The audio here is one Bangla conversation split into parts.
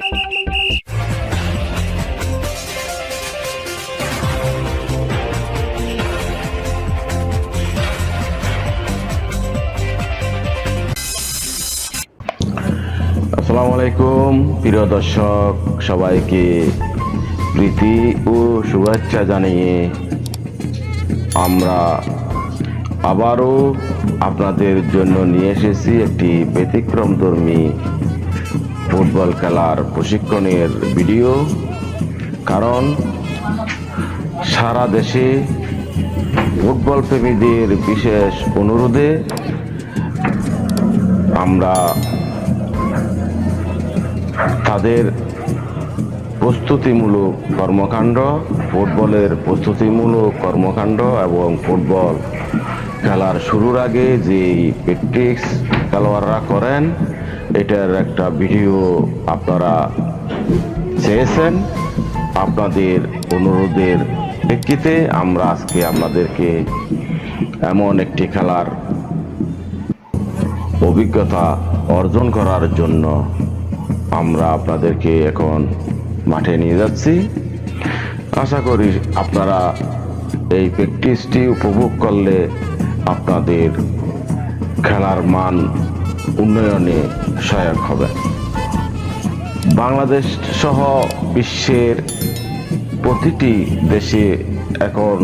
আসসালামু আলাইকুম, প্রিয় দর্শক, সবাইকে প্রীতি ও শুভেচ্ছা জানিয়ে আমরা আবারও আপনাদের জন্য নিয়ে এসেছি একটি ব্যতিক্রমধর্মী ফুটবল খেলার প্রশিক্ষণের ভিডিও, কারণ সারা দেশে ফুটবল প্রেমীদের বিশেষ অনুরোধে আমরা তাদের প্রস্তুতিমূলক কর্মকাণ্ড, ফুটবলের প্রস্তুতিমূলক কর্মকাণ্ড এবং ফুটবল খেলার শুরুর আগে যে প্র্যাকটিক্স খেলোয়াড়রা করেন এটার একটা ভিডিও আপনারা চেয়েছেন। আপনাদের অনুরোধের প্রেক্ষিতে আমরা আজকে আপনাদেরকে এমন একটি খেলার অভিজ্ঞতা অর্জন করার জন্য আমরা আপনাদেরকে এখন মাঠে নিয়ে যাচ্ছি। আশা করি আপনারা এই প্র্যাকটিসটি উপভোগ করলে আপনাদের খেলার মান উন্নয়নে সহায়ক হবে। বাংলাদেশ সহ বিশ্বের প্রতিটি দেশে এখন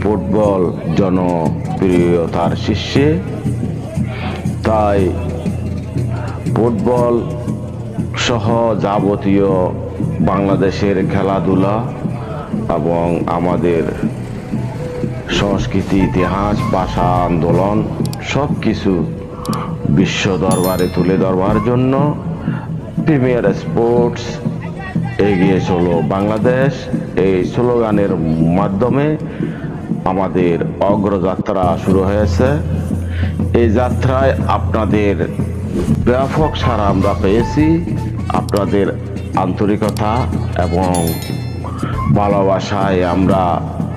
ফুটবল জনপ্রিয়তার শীর্ষে। তাই ফুটবল সহ যাবতীয় বাংলাদেশের খেলাধুলা এবং আমাদের সংস্কৃতি, ইতিহাস, ভাষা, আন্দোলন সব কিছু বিশ্ব দরবারে তুলে ধরবার জন্য প্রিমিয়ার স্পোর্টস এগিয়ে চলো। বাংলাদেশ এই স্লোগানের মাধ্যমে আমাদের অগ্রযাত্রা শুরু হয়েছে। এই যাত্রায় আপনাদের ব্যাপক সারা আমরা পেয়েছি। আপনাদের আন্তরিকতা এবং ভালোবাসায় আমরা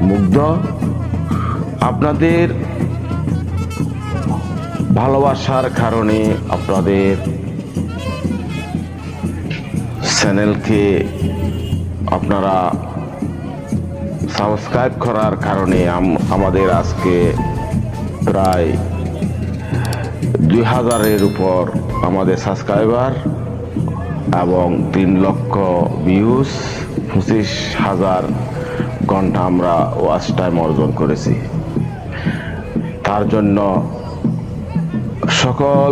মুগ্ধ। আপনাদের ভালোবাসার কারণে আপনাদের চ্যানেলকে আপনারা সাবস্ক্রাইব করার কারণে আমাদের আজকে প্রায় দুই হাজারের উপর আমাদের সাবস্ক্রাইবার এবং তিন লক্ষ ভিউজ পঁচিশ হাজার ঘণ্টা আমরা ওয়াচ টাইম অর্জন করেছি। তার জন্য সকল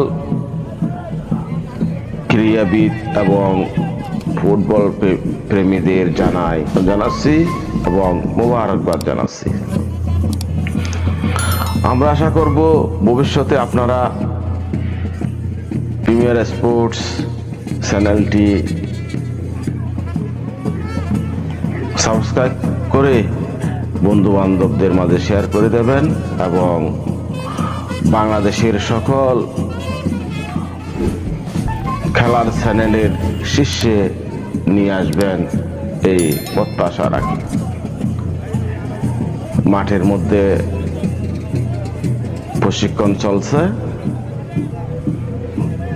ক্রীড়াবিদ এবং ফুটবল প্রেমীদের জানাই, জানাচ্ছি এবং মোবারকবাদ জানাচ্ছি। আমরা আশা করব ভবিষ্যতে আপনারা প্রিমিয়ার স্পোর্টস চ্যানেলটি সাবস্ক্রাইব করে বন্ধু বান্ধবদের মাঝে শেয়ার করে দেবেন এবং বাংলাদেশের সকল খেলার চ্যানেলের শীর্ষে নিয়ে আসবেন এই প্রত্যাশা রাখি। মাঠের মধ্যে প্রশিক্ষণ চলছে।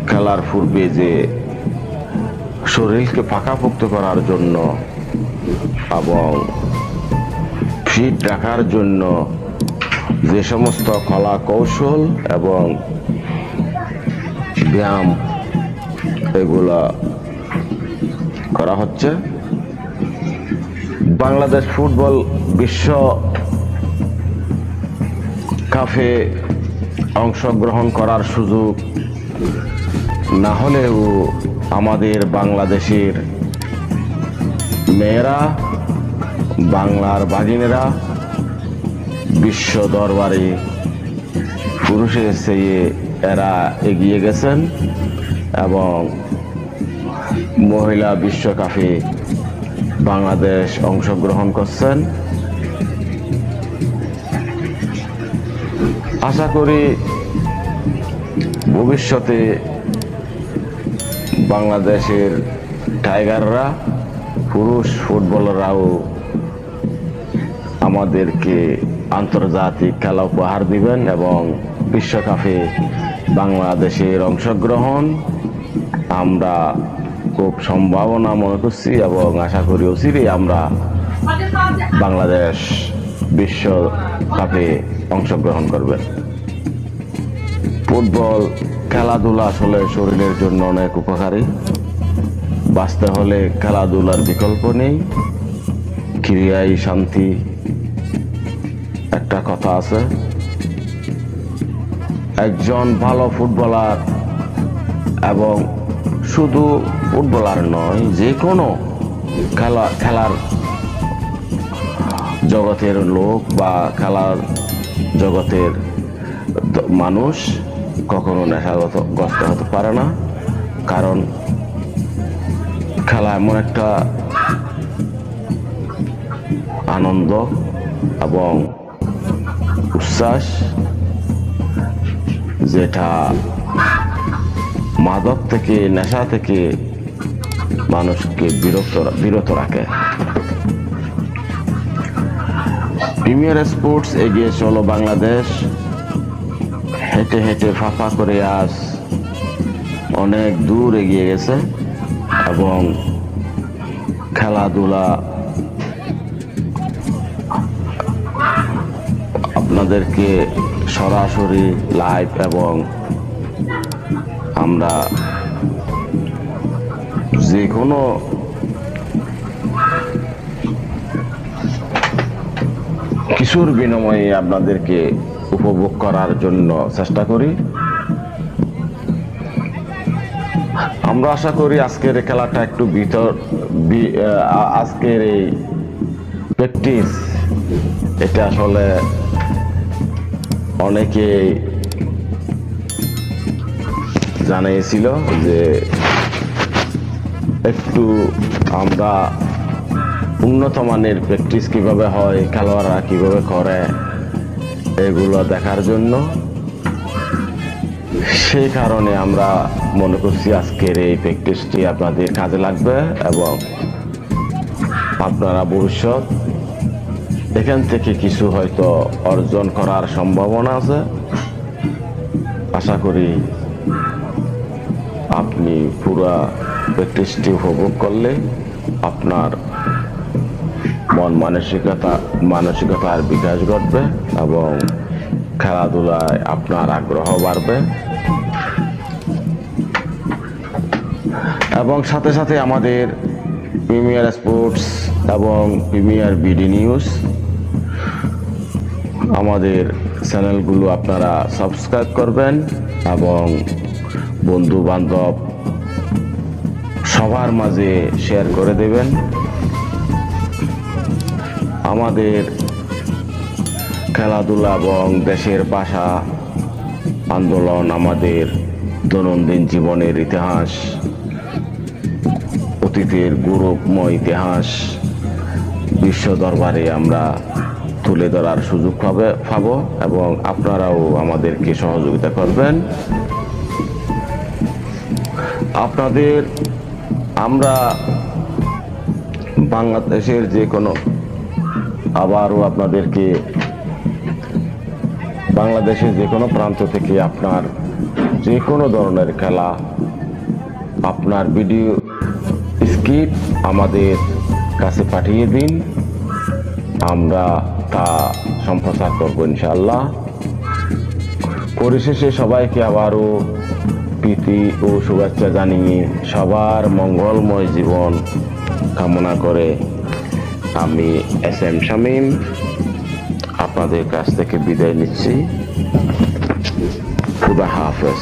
খেলার পূর্বে যে শরীরকে পাকাপোক্ত করার জন্য এবং ফিট রাখার জন্য যে সমস্ত কলা কৌশল এবং ব্যায়াম এগুলা করা হচ্ছে। বাংলাদেশ ফুটবল বিশ্ব কাফে অংশগ্রহণ করার সুযোগ না হলেও আমাদের বাংলাদেশের মেয়েরা, বাংলার বাগিনেরা বিশ্ব দরবারে পুরুষের চেয়ে এরা এগিয়ে গেছেন এবং মহিলা বিশ্বকাপে বাংলাদেশ অংশগ্রহণ করছেন। আশা করি ভবিষ্যতে বাংলাদেশের টাইগাররা পুরুষ ফুটবলাররাও আমাদেরকে আন্তর্জাতিক খেলা উপহার দিবেন এবং বিশ্বকাপে বাংলাদেশের অংশগ্রহণ আমরা খুব সম্ভাবনা মনে করছি এবং আশা করি অচিরেই আমরা বাংলাদেশ বিশ্বকাপে অংশগ্রহণ করবে ফুটবল খেলাধুলা আসলে শরীরের জন্য অনেক উপকারী। বাঁচতে হলে খেলাধুলার বিকল্প নেই। ক্রিয়াই শান্তি একটা কথা আছে। একজন ভালো ফুটবলার এবং শুধু ফুটবলার নয়, যে কোনো খেলা খেলার জগতের লোক বা খেলার জগতের মানুষ কখনো নেশাগত গ্রস্ত হতে পারে না। কারণ খেলা এমন একটা আনন্দ এবং উচ্ছ্বাস যেটা মাদক থেকে, নেশা থেকে মানুষকে বিরত বিরত রাখে। প্রিমিয়ার স্পোর্টস এগিয়ে চলো বাংলাদেশ। হেঁটে হেঁটে ফাঁপা করে আজ অনেক দূর এগিয়ে গেছে এবং খেলাধুলা আপনাদেরকে সরাসরি লাইভ এবং আমরা যে কোনো কিছুর বিনিময়ে আপনাদেরকে উপভোগ করার জন্য চেষ্টা করি। আমরা আশা করি আজকের এই খেলাটা একটু ভিতর আজকের এই প্র্যাকটিস এটা আসলে অনেকে জানিয়েছিল যে একটু আমরা উন্নত মানের প্র্যাকটিস কীভাবে হয়, খেলোয়াড়রা কীভাবে করে, এগুলো দেখার জন্য। সেই কারণে আমরা মনে করছি আজকের এই প্র্যাকটিসটি আপনাদের কাজে লাগবে এবং আপনারা ভবিষ্যৎ এখান থেকে কিছু হয়তো অর্জন করার সম্ভাবনা আছে। আশা করি আপনি পুরা প্র্যাকটিসটি উপভোগ করলে আপনার মন মানসিকতা, মানসিকতার বিকাশ ঘটবে এবং খেলাধুলায় আপনার আগ্রহ বাড়বে। এবং সাথে সাথে আমাদের প্রিমিয়ার স্পোর্টস এবং প্রিমিয়ার বিডি নিউজ আমাদের চ্যানেলগুলো আপনারা সাবস্ক্রাইব করবেন এবং বন্ধু বান্ধব সবার মাঝে শেয়ার করে দেবেন। আমাদের খেলাধুলা এবং দেশের ভাষা আন্দোলন আমাদের দৈনন্দিন জীবনের ইতিহাস, অতীতের গৌরবময় ইতিহাস বিশ্ব দরবারে আমরা তুলে ধরার সুযোগ পাবে, পাব এবং আপনারাও আমাদেরকে সহযোগিতা করবেন। আপনাদের, আমরা বাংলাদেশের যে কোনো, আবারও আপনাদেরকে বাংলাদেশের যে কোনো প্রান্ত থেকে আপনার যে কোনো ধরনের খেলা, আপনার ভিডিও স্কিপ আমাদের কাছে পাঠিয়ে দিন। আমরা তা সম্প্রচার করব ইনশাল্লাহ পরিশেষে সবাইকে আবারও প্রীতি ও শুভেচ্ছা জানিয়ে সবার মঙ্গলময় জীবন কামনা করে আমি এস এম শামীম আপনাদের কাছ থেকে বিদায় নিচ্ছি। খুদা হাফেজ।